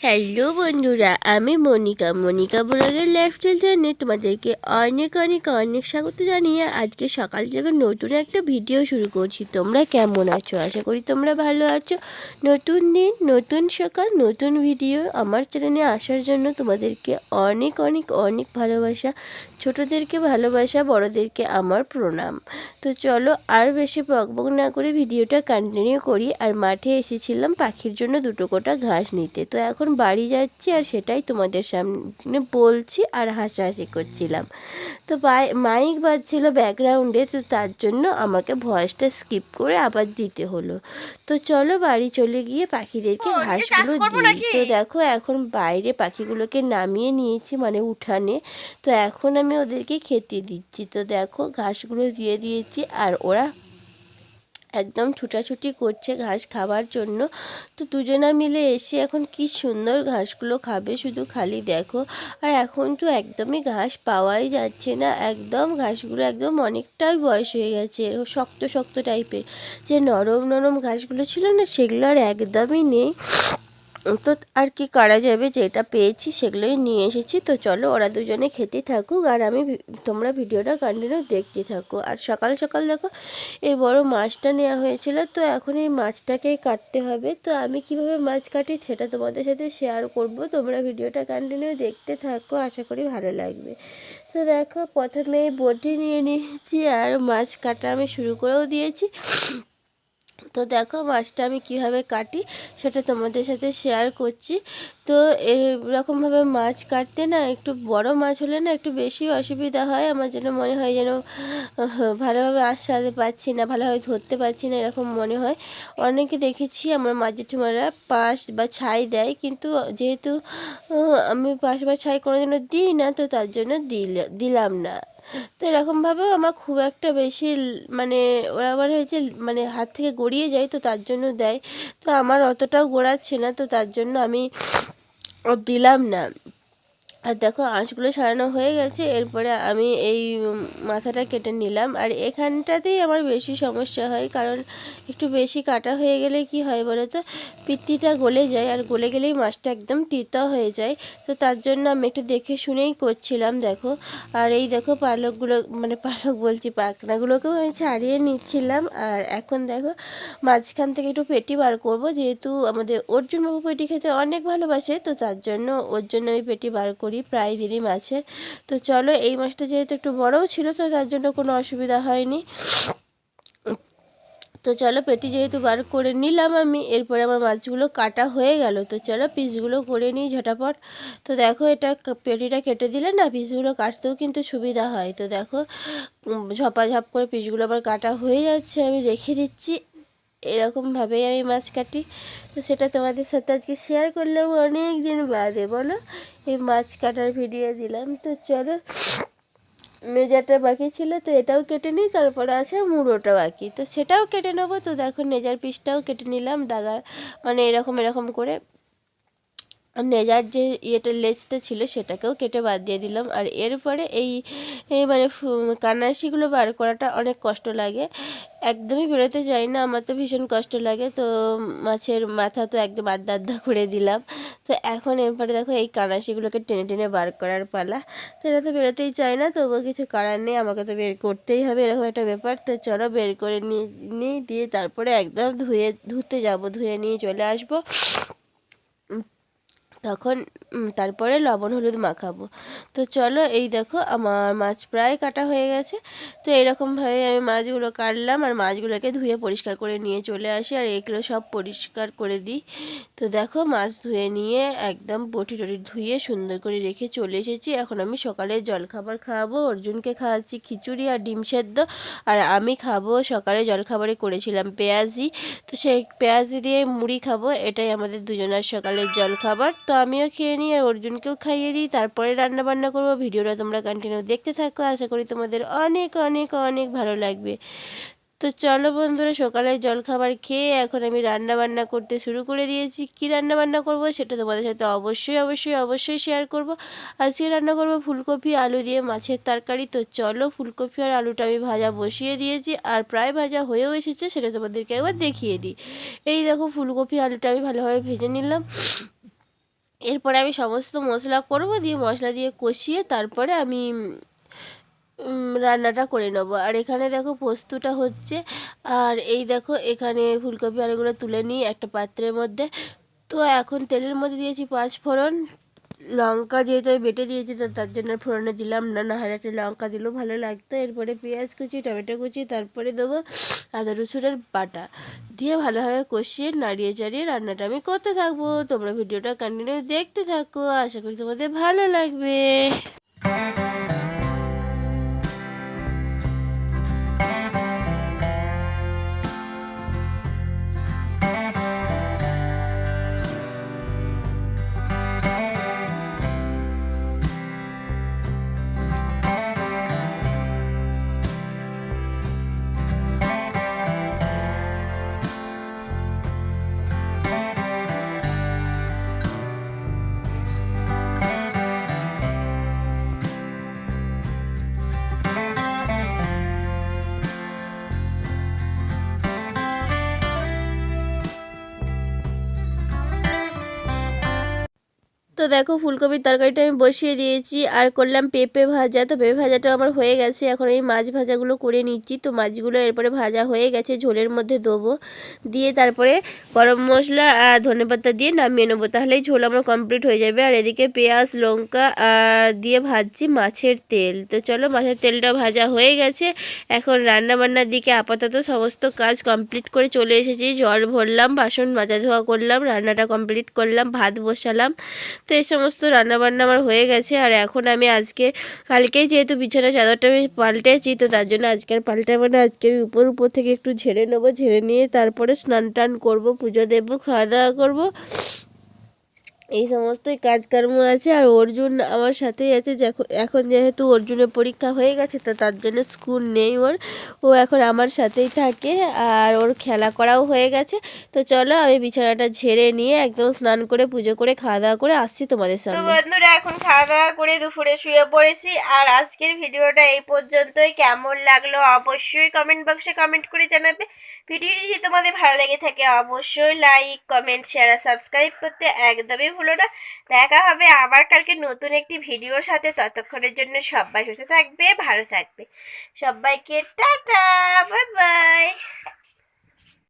Hello বন্ধুরা, আমি মনিকা। মনিকা ব্লগের লাইফস্টাইল জানিয়ে তোমাদেরকে অনেক অনেক অনেক স্বাগত জানিয়ে আজকে সকাল থেকে নতুন একটা ভিডিও শুরু করছি। তোমরা কেমন আছো? আশা করি তোমরা ভালো আছো। নতুন দিন, নতুন সকাল, নতুন ভিডিও আমার চ্যানেলে আসার জন্য তোমাদেরকে অনেক অনেক অনেক ভালোবাসা, ছোটদেরকে ভালোবাসা, বড়দেরকে আমার প্রণাম। তো চলো আর বেশি বকবক না করে ভিডিওটা কন্টিনিউ করি। আর মাঠে এসেছিলাম পাখির জন্য দুটো কোটা ঘাস নিতে। তো এখন বাড়ি যাচ্ছি আর সেটাই তোমাদের সামনে বলছি আর হাসাহাসি করছিলাম। তো মাইক বাজছিল ব্যাকগ্রাউন্ডে তো তার জন্য আমাকে ভয়েসটা স্কিপ করে আবার দিতে হলো। তো চলো বাড়ি চলে গিয়ে পাখিদেরকে ঘাসগুলো দিই। তো দেখো এখন বাইরে পাখিগুলোকে নামিয়ে নিয়েছি মানে উঠানে। তো এখন আমি ওদেরকে খেতে দিচ্ছি। তো দেখো ঘাসগুলো দিয়ে দিয়েছি আর ওরা একদম ছুটাছুটি করছে ঘাস খাবার জন্য। তো দুজনা মিলে এসে এখন কি সুন্দর ঘাসগুলো খাবে শুধু খালি দেখো। আর এখন তো একদমই ঘাস পাওয়াই যাচ্ছে না। একদম ঘাসগুলো একদম অনেকটাই বয়স হয়ে গেছে শক্ত শক্ত টাইপের যে নরম নরম ঘাসগুলো ছিল না, সেগুলো আর একদমই নেই। তো আর কি করা যাবে? যেটা পেয়েছি সেগুলোই নিয়ে এসেছি। তো চলো ওরা দুজনে খেতে থাকুক আর আমি তোমরা ভিডিওটা কন্টিনিউ দেখতে থাকো। আর সকাল সকাল দেখো এই বড় মাছটা নেওয়া হয়েছিল, তো এখন এই মাছটাকেই কাটতে হবে। তো আমি কীভাবে মাছ কাটি সেটা তোমাদের সাথে শেয়ার করব। তোমরা ভিডিওটা কন্টিনিউ দেখতে থাকো, আশা করি ভালো লাগবে। তো দেখো প্রথমে বটি নিয়ে নিয়েছি আর মাছ কাটা আমি শুরু করেও দিয়েছি। তো দেখো মাছটা আমি কীভাবে কাটি সেটা তোমাদের সাথে শেয়ার করছি। তো এরকমভাবে মাছ কাটতে না একটু বড় মাছ হলে না একটু বেশি অসুবিধা হয়। আমার যেন মনে হয় যেন ভালোভাবে আশ্বাদে পাচ্ছি না, ভালোভাবে ধরতে পারছি না এরকম মনে হয়। অনেকে দেখেছি আমার মাঝে জেঠুমারা পাশ বা ছাই দেয় কিন্তু যেহেতু আমি পাশ বা ছাই কোনোদিনও দিই না তো তার জন্য দিলাম না। তো এরকমভাবেও আমার খুব একটা বেশি মানে ওরা আবার হয়েছে মানে হাত থেকে গড়িয়ে যায় তো তার জন্য দেয়। তো আমার অতটাও গড়াচ্ছে না তো তার জন্য আমি দিলাম না। আর দেখো, আঁশগুলো সারানো হয়ে গেছে। এরপরে আমি এই মাথাটা কেটে নিলাম। আর এখানটাতেই আমার বেশি সমস্যা হয়, কারণ একটু বেশি কাটা হয়ে গেলে কি হয় বলো তো পিত্তিটা গলে যায়, আর গলে গেলেই মাছটা একদম তিতা হয়ে যায়। তো তার জন্য আমি একটু দেখে শুনেই করছিলাম, দেখো। আর এই দেখো, পালকগুলো মানে পালক বলছি, পাখনাগুলোকেও আমি ছাড়িয়ে নিচ্ছিলাম। আর এখন দেখো, মাঝখান থেকে একটু পেটি বার করব, যেহেতু আমাদের অর্জুনবাবু পেটি খেতে অনেক ভালোবাসে, তো তার জন্য ওর জন্য আমি পেটি বার করি। করি, প্রায় দিনই মাছের। তো চলো, এই মাছটা যেহেতু একটু বড়ও ছিল, তো তার জন্য কোনো অসুবিধা হয়নি। তো চলো, পেটি যেহেতু বার করে নিলাম আমি, এরপরে আমার মাছগুলো কাটা হয়ে গেল। তো চলো, পিসগুলো করে নিই ঝটাপট। তো দেখো, এটা পেটিটা কেটে দিলে না, পিসগুলো কাটতেও কিন্তু সুবিধা হয়। তো দেখো ঝপাঝপ করে পিসগুলো আবার কাটা হয়ে যাচ্ছে, আমি রেখে দিচ্ছি। এরকমভাবেই আমি মাছ কাটি। তো সেটা তোমাদের সাথে আজকে শেয়ার করলাম অনেক দিন বাদে, বলো? এই মাছ কাটার ভিডিও দিলাম। তো চলো নেজাটা বাকি ছিল, তো এটাও কেটে নিই, তারপরে আছে মুড়োটা বাকি। তো সেটাও কেটে নেব। তো দেখো, নেজার পিসটাও কেটে নিলাম, দাগা মানে এরকম এরকম করে। নেজার যে ইয়েটা লেজটা ছিল সেটাকেও কেটে বাদ দিয়ে দিলাম। আর এরপরে এই মানে কানাশিগুলো বার করাটা অনেক কষ্ট লাগে। একদমই বেরোতে চাই না, আমার তো ভীষণ কষ্ট লাগে। তো মাছের মাথা তো একদম আদ্দা আদ্দা করে দিলাম। তো এখন এরপরে দেখো এই কানাশিগুলোকে টেনে টেনে বার করার পালা। তো এটা তো বেরোতেই চায় না, তবুও কিছু করার নেই, আমাকে তো বের করতেই হবে, এরকম একটা ব্যাপার। তো চলো বের করে নিয়ে নিই দিয়ে তারপরে একদম ধুয়ে, ধুতে যাব, ধুয়ে নিয়ে চলে আসব। তখন তারপরে লবণ, হলুদ মাখাবো। তো চলো, এই দেখো, আমার মাছ প্রায় কাটা হয়ে গেছে। তো এরকমভাবে আমি মাছগুলো কাটলাম আর মাছগুলোকে ধুয়ে পরিষ্কার করে নিয়ে চলে আসি আর এগুলো সব পরিষ্কার করে দিই। তো দেখো, মাছ ধুয়ে নিয়ে একদম বটি টটি ধুয়ে সুন্দর করে রেখে চলে এসেছি। এখন আমি সকালে জলখাবার খাওয়াবো অর্জুনকে খাওয়াচ্ছি খিচুড়ি আর ডিম সেদ্ধ। আর আমি খাব সকালে জলখাবারে করেছিলাম পেঁয়াজি। তো সেই পেঁয়াজি দিয়ে মুড়ি খাব, এটাই আমাদের দুজনের সকালের জলখাবার। তো আমিও খেয়ে নিই আর অর্জুনকেও খাইয়ে দিই। তারপরে রান্না বান্না করব। ভিডিওটা তোমরা কন্টিনিউ দেখতে থাকো। আশা করি তোমাদের অনেক অনেক অনেক ভালো লাগবে। তো চলো বন্ধুরা, সকালে জলখাবার খেয়ে এখন আমি রান্না বান্না করতে শুরু করে দিয়েছি। কি রান্না বান্না করব সেটা তোমাদের সাথে অবশ্যই অবশ্যই অবশ্যই শেয়ার করব। আজকে রান্না করব ফুলকপি, আলু দিয়ে মাছের তরকারি। তো চলো ফুলকপি আর আলুটা আমি ভাজা বসিয়ে দিয়েছি আর প্রায় ভাজা হয়েও এসেছে, সেটা তোমাদেরকে একবার দেখিয়ে দিই। এই দেখো ফুলকপি, আলুটা আমি ভালোভাবে ভেজে নিলাম। এরপরে আমি সমস্ত মশলা করব, দিয়ে মশলা দিয়ে কষিয়ে তারপরে আমি রান্নাটা করে নেব। আর এখানে দেখো পোস্তটা হচ্ছে, আর এই দেখো এখানে ফুলকপি আলুগুলো তুলে নিই একটা পাত্রের মধ্যে। তো এখন তেলের মধ্যে দিয়েছি পাঁচ ফোড়ন লঙ্কা যেহেতু আমি বেটে দিয়েছি, তো তার জন্য ফোড়নে দিলাম। না না হলে একটা লঙ্কা দিলেও ভালো লাগতো। এরপরে পেঁয়াজ কুচি, টমেটো কুচি, তারপরে দেবো আদা, রসুনের বাটা। দিয়ে ভালোভাবে কষিয়ে, নাড়িয়ে চাড়িয়ে রান্নাটা আমি করতে থাকব। তোমরা ভিডিওটা কন্টিনিউ দেখতে থাকো। আশা করি তোমাদের ভালো লাগবে। তো দেখো ফুলকপির তরকারিটা আমি বসিয়ে দিয়েছি, আর করলাম পেঁপে ভাজা। তো পেঁপে ভাজাটা আমার হয়ে গেছে, এখন এই মাছ ভাজাগুলো করে নিচ্ছি। তো মাছগুলো এরপরে ভাজা হয়ে গেছে, ঝোলের মধ্যে দেবো। দিয়ে তারপরে গরম মশলা আর ধনেপাতা দিয়ে নামিয়ে নেব, তাহলেই ঝোল আমার কমপ্লিট হয়ে যাবে। আর এদিকে পেঁয়াজ, লঙ্কা, আর দিয়ে ভাজছি মাছের তেল। তো চলো মাছের তেলটা ভাজা হয়ে গেছে, এখন রান্না বান্নার দিকে আপাতত সমস্ত কাজ কমপ্লিট করে চলে এসেছি। জল ভরলাম, বাসন মাজা ধোয়া করলাম, রান্নাটা কমপ্লিট করলাম, ভাত বসালাম। তো এই সমস্ত রান্নাবান্না আমার হয়ে গেছে আর এখন আমি আজকে, কালকেই যেহেতু বিছানা চাদরটা আমি পাল্টেছি, তো তার জন্য আজকে আর পাল্টাবো না। আজকে আমি উপর উপর থেকে একটু ঝেড়ে নেব, ঝেড়ে নিয়ে তারপরে স্নান টান করব, পুজো দেবো, খাওয়া দাওয়া করব। এই সমস্তই কাজকর্ম আছে আর অর্জুন আমার সাথেই আছে। যখন এখন যেহেতু অর্জুনের পরীক্ষা হয়ে গেছে তো তার জন্য স্কুল নেই ওর। ও এখন আমার সাথেই থাকে আর ওর খেলা করাও হয়ে গেছে। তো চলো আমি বিছানাটা ঝেড়ে নিয়ে একদম স্নান করে পুজো করে খাওয়া দাওয়া করে আসছি তোমাদের সামনে। বন্ধুরা এখন খাওয়া দাওয়া করে দুপুরে শুয়ে পড়েছি আর আজকের ভিডিওটা এই পর্যন্তই। কেমন লাগল অবশ্যই কমেন্ট বক্সে কমেন্ট করে জানাবে। ভিডিওটি যদি তোমাদের ভালো লেগে থাকে অবশ্যই লাইক কমেন্ট শেয়ার আর সাবস্ক্রাইব করতে একদমই ভুলো না দেখা হবে আবার কালকে নতুন একটি ভিডিওর সাথে। ততক্ষণের জন্য সবাই সুস্থ থাকবে, ভালো থাকবে। সবাইকে টাটা, বাই বাই।